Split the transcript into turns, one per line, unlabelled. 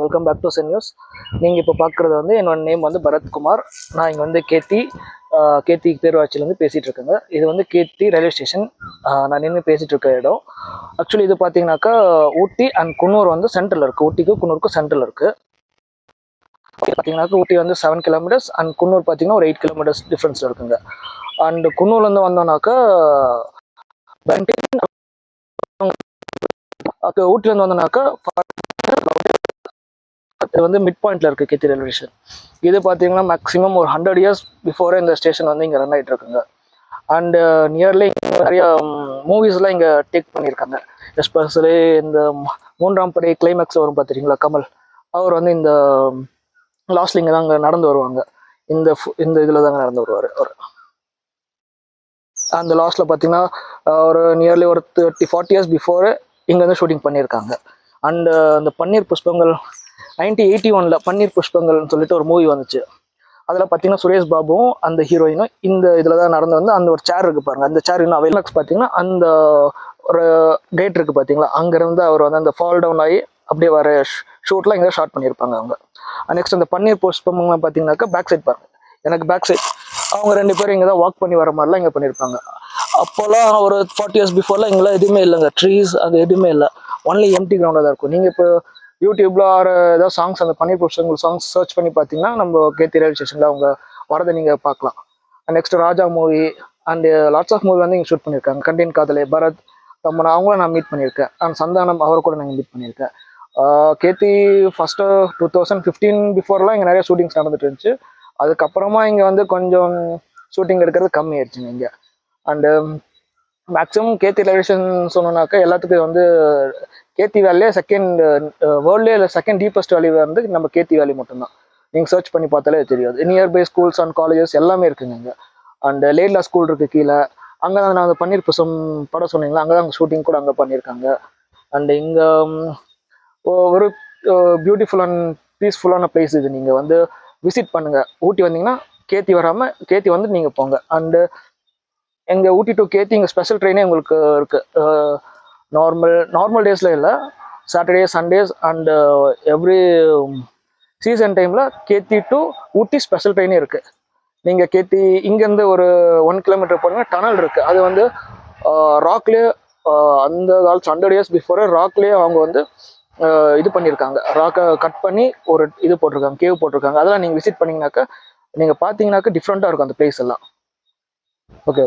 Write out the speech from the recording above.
Welcome back to Chen news நீங்கள் இப்போ பார்க்குறது வந்து என்னோட நேம் வந்து பரத்குமார். நான் இங்கே வந்து கேத்தி கேத்தி பேரூராட்சியிலேருந்து பேசிகிட்டு இருக்கேங்க. இது வந்து கேத்தி ரயில்வே ஸ்டேஷன் நான் நின்று பேசிகிட்டு இருக்க இடம். ஆக்சுவலி இது பார்த்தீங்கன்னாக்கா ஊட்டி அண்ட் குன்னூர் வந்து சென்ட்ரல் இருக்குது ஊட்டிக்கும் குன்னூருக்கும் சென்ட்ரல் இருக்குது பார்த்தீங்கன்னாக்கா ஊட்டி வந்து செவன் கிலோமீட்டர்ஸ் அண்ட் குன்னூர் பார்த்தீங்கன்னா ஒரு எயிட் கிலோமீட்டர்ஸ் டிஃப்ரென்ஸ் இருக்குங்க. அண்ட் குன்னூர்லேருந்து வந்தோம்னாக்கா பென்டின் அப்போ ஊட்டிலேருந்து வந்தோம்னாக்கா இது வந்து மிட் பாயிண்ட்ல இருக்கு கித்தி ரயில்வே ஸ்டேஷன் இது பார்த்தீங்கன்னா மேக்ஸிமம் ஒரு ஹண்ட்ரட் இயர்ஸ் பிஃபோரே இந்த ஸ்டேஷன் வந்து இங்கே ரன் ஆகிட்டு இருக்குங்க. அண்டு நியர்லி uh, நிறைய மூவிஸ்லாம் இங்கே டேக் பண்ணியிருக்காங்க. எஸ்பெஷலி இந்த மூன்றாம் படை கிளைமேக்ஸ் வரும் பார்த்துருக்கீங்களா கமல்? அவர் வந்து இந்த um, லாஸ்ட்ல இங்கே அங்கே நடந்து வருவாங்க. இந்த இந்த இதில் தாங்க நடந்து வருவார் அவர். அந்த லாஸ்ட்டில் பார்த்தீங்கன்னா ஒரு நியர்லி ஒரு தேர்ட்டி ஃபார்ட்டி இயர்ஸ் பிஃபோர் இங்கே வந்து ஷூட்டிங் பண்ணியிருக்காங்க. அண்டு uh, அந்த பன்னீர் புஷ்பங்கள் நைன்டீன் எயிட்டி ஒனில் பன்னீர் புஷ்பங்கள்னு சொல்லிட்டு ஒரு மூவி வந்துச்சு. அதில் பார்த்தீங்கன்னா சுரேஷ் பாபுவும் அந்த ஹீரோயினும் இந்த இதில் தான் நடந்து வந்து அந்த ஒரு சேர் இருக்குது பாருங்கள் அந்த சேர் இன்னும் அவைலக்ஸ் பார்த்தீங்கன்னா அந்த ஒரு கேட் இருக்குது பார்த்தீங்களா அங்கேருந்து அவர் வந்து அந்த ஃபால் டவுன் ஆகி அப்படியே வர ஷூட்லாம் இங்கே ஷார்ட் பண்ணியிருப்பாங்க அவங்க. நெக்ஸ்ட் அந்த பன்னீர் புஷ்பம்லாம் பார்த்தீங்கன்னாக்கா பேக் சைட் பாருங்க. எனக்கு பேக் சைட் அவங்க ரெண்டு பேரும் இங்கே தான் வாக் பண்ணி வர மாதிரிலாம் இங்கே பண்ணியிருப்பாங்க. அப்போல்லாம் ஒரு ஃபார்ட்டி இயர்ஸ் பிஃபோர்லாம் இங்கெல்லாம் எதுவுமே இல்லைங்க. ட்ரீஸ் அது எதுவுமே இல்லை. ஒன்லி எம்டி கிரவுண்டாக தான் இருக்கும். நீங்கள் இப்போ யூடியூப்ல ஆர் ஏதாவது சாங்ஸ் அந்த பன்னீர் புஷ்பங்கள் சாங்ஸ் சர்ச் பண்ணி பார்த்தீங்கன்னா நம்ம கேத்தி ரயில்வே ஸ்டேஷனில் அவங்க வரதை நீங்கள் பார்க்கலாம். Next Raja movie and lots of movie வந்து இங்கே ஷூட் பண்ணியிருக்காங்க. கண்டென்ட் காதலே பரத் தம்மன் அவங்கள நான் மீட் பண்ணியிருக்கேன். அண்ட் சந்தானம் அவரை கூட நான் மீட் பண்ணியிருக்கேன். Ketti first two thousand fifteen பிஃபோர்லாம் இங்கே நிறைய ஷூட்டிங்ஸ் நடந்துட்டு இருந்துச்சு. அதுக்கப்புறமா இங்கே வந்து கொஞ்சம் ஷூட்டிங் எடுக்கிறது கம்மி ஆயிடுச்சுங்க இங்கே. And maximum Ketti railway station சொன்னோன்னாக்கா எல்லாத்துக்கும் வந்து கேத்தி வேலையே செகண்ட் வேர்ல்ட்லேயே இல்லை செகண்ட் டீப்பஸ்ட் வேலி வந்து நம்ம கேத்தி வேலி மட்டும்தான். நீங்கள் சர்ச் பண்ணி பார்த்தாலே தெரியாது. நியர்பை ஸ்கூல்ஸ் அண்ட் காலேஜஸ் எல்லாமே இருக்குங்க இங்கே அண்ட் லேட்லா ஸ்கூல் இருக்கு கீழே. அங்கே தான் நான் பன்னீர் புசம் படம் சொன்னீங்களா? அங்கே தான் அங்கே ஷூட்டிங் கூட அங்கே பண்ணியிருக்காங்க அண்ட் இங்கே ஒரு பியூட்டிஃபுல் அண்ட் பீஸ்ஃபுல்லான பிளேஸ் இது. நீங்கள் வந்து விசிட் பண்ணுங்கள் ஊட்டி வந்தீங்கன்னா கேத்தி வராமல் கேத்தி வந்து நீங்கள் போங்க. அண்டு எங்கள் ஊட்டி டு கேத்தி இங்கே ஸ்பெஷல் ட்ரெயினே உங்களுக்கு இருக்குது நார்மல் நார்மல் டேஸில் இல்லை. Saturday Sundays and every season டைமில் கேத்தி டு ஊட்டி ஸ்பெஷல் ட்ரெயினே இருக்குது நீங்கள் கேத்தி இங்கேருந்து ஒரு ஒன் கிலோமீட்டர் போனீங்கன்னா டனல் இருக்குது அது வந்து uh, ராக்லேயே uh, அந்த காலத்து ஹண்ட்ரட் இயர்ஸ் பிஃபோரே ராக்லேயே அவங்க வந்து uh, இது பண்ணியிருக்காங்க ராக்கை கட் பண்ணி ஒரு இது போட்டிருக்காங்க கேவ் போட்டிருக்காங்க. அதெல்லாம் நீங்கள் விசிட் பண்ணிங்கனாக்கா நீங்கள் பார்த்தீங்கன்னாக்கா டிஃப்ரெண்ட்டாக இருக்கும் அந்த பிளேஸ் எல்லாம். ஓகே